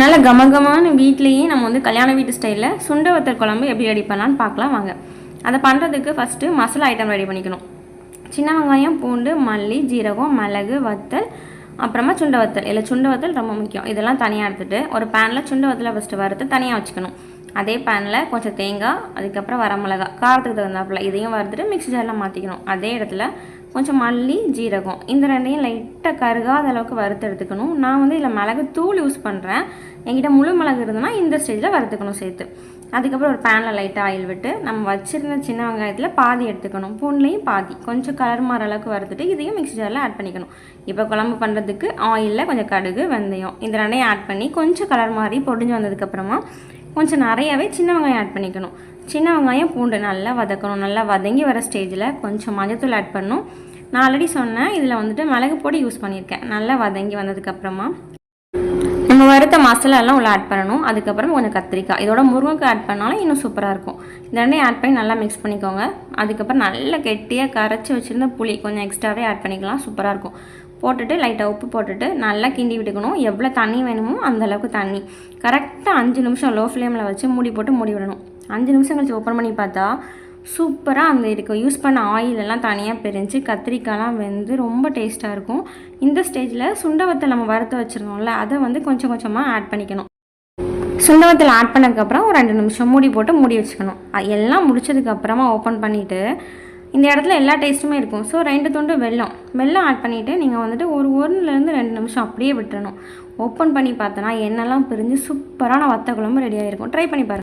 நல்ல கமகமான வீட்லேயே நம்ம வந்து கல்யாண வீட்டு ஸ்டைலில் சுண்ட வத்தல் குழம்பு எப்படி ரெடி பண்ணலான்னு பார்க்கலாம் வாங்க. அதை பண்ணுறதுக்கு ஃபஸ்ட்டு மசாலா ஐட்டம் ரெடி பண்ணிக்கணும். சின்ன வெங்காயம் பூண்டு மல்லி ஜீரகம் மிளகு வத்தல் அப்புறமா சுண்ட வத்தல். இல்லை சுண்ட வத்தல் ரொம்ப முக்கியம். இதெல்லாம் தனியாக எடுத்துகிட்டு ஒரு பேனில் சுண்ட வத்தலை ஃபஸ்ட்டு வறுத்து தனியாக வச்சுக்கணும். அதே பேனில் கொஞ்சம் தேங்காய் அதுக்கப்புறம் வரமிளகா காரத்துக்கு தகுந்தாப்புல இதையும் வறுத்துட்டு மிக்ஸி ஜாரில் மாற்றிக்கணும் அதே இடத்துல கொஞ்சம் மல்லி ஜீரகம் இந்த ரெண்டையும் லைட்டாக கருகாத அளவுக்கு வறுத்து எடுத்துக்கணும். நான் வந்து இதில் மிளகு தூள் யூஸ் பண்ணுறேன் என்கிட்ட முழு மிளகு இருந்ததுன்னா இந்த ஸ்டேஜில் வறுத்துக்கணும் சேர்த்து. அதுக்கப்புறம் ஒரு பேனில் லைட்டாக ஆயில் விட்டு நம்ம வச்சுருந்த சின்ன வெங்காயத்தில் பாதி எடுத்துக்கணும். பூண்லேயும் பாதி. கொஞ்சம் கலர் மாற அளவுக்கு வறுத்துட்டு இதையும் மிக்ஸி ஜாரில் ஆட் பண்ணிக்கணும். இப்போ குழம்பு பண்ணுறதுக்கு ஆயிலில் கொஞ்சம் கடுகு வெந்தயம். இந்த ரெண்டையும் ஆட் பண்ணி கொஞ்சம் கலர் மாறி பொடிஞ்சு வந்ததுக்கப்புறமா கொஞ்சம் நிறையாவே சின்ன வெங்காயம் ஆட் பண்ணிக்கணும். சின்ன வெங்காயம் பூண்டு நல்லா வதக்கணும். நல்லா வதங்கி வர ஸ்டேஜில் கொஞ்சம் மஞ்சத்தூள் ஆட் பண்ணணும். நான் ஆல்ரெடி சொன்னேன். இதில் வந்துட்டு மிளகு பொடி யூஸ் பண்ணியிருக்கேன். நல்லா வதங்கி வந்ததுக்கப்புறமா நம்ம வறுத்த மசாலாலாம் உள்ள ஆட் பண்ணணும். அதுக்கப்புறம் கொஞ்சம் கத்திரிக்காய். இதோட முருங்கைக்கு ஆட் பண்ணாலும் இன்னும் சூப்பராக இருக்கும். இந்த ரெண்டையும் ஆட் பண்ணி நல்லா மிக்ஸ் பண்ணிக்கோங்க. அதுக்கப்புறம் நல்லா கெட்டியாக கரைச்சி வச்சுருந்த புளி கொஞ்சம் எக்ஸ்ட்ராவே ஆட் பண்ணிக்கலாம். சூப்பராக இருக்கும். போட்டுட்டு லைட்டாக உப்பு போட்டுட்டு நல்லா கிண்டி விட்டுக்கணும். எவ்வளோ தண்ணி வேணுமோ அந்தளவுக்கு தண்ணி. கரெக்டாக அஞ்சு நிமிஷம் லோ ஃப்ளேமில் வச்சு மூடி போட்டு மூடி விடணும். அஞ்சு நிமிஷம் கழிச்சு ஓப்பன் பண்ணி பார்த்தா சூப்பராக அந்த இருக்கும் யூஸ் பண்ண ஆயிலெல்லாம் தனியாக பிரிஞ்சு கத்திரிக்காய்லாம் வெந்து ரொம்ப டேஸ்ட்டாக இருக்கும். இந்த ஸ்டேஜில் சுண்டவத்தை நம்ம வறுத்து வச்சுருந்தோம்ல அதை வந்து கொஞ்சம் கொஞ்சமாக ஆட் பண்ணிக்கணும். சுண்டவத்தில் ஆட் பண்ணதுக்கப்புறம் ஒரு ரெண்டு நிமிஷம் மூடி போட்டு மூடி வச்சுக்கணும். எல்லாம் முடிச்சதுக்கப்புறமா ஓப்பன் பண்ணிவிட்டு இந்த இடத்துல எல்லா டேஸ்ட்டுமே இருக்கும். ஸோ ரெண்டு துண்டு வெல்லம். வெல்லம் ஆட் பண்ணிவிட்டு நீங்கள் வந்துட்டு ஒரு ஒன்றுலேருந்து ரெண்டு நிமிஷம் அப்படியே விட்டுறணும். ஓப்பன் பண்ணி பார்த்தோன்னா என்னெல்லாம் பிரிஞ்சு சூப்பரான வத்த குழம்பு ரெடி ஆகிருக்கும் ட்ரை பண்ணி பாருங்கள்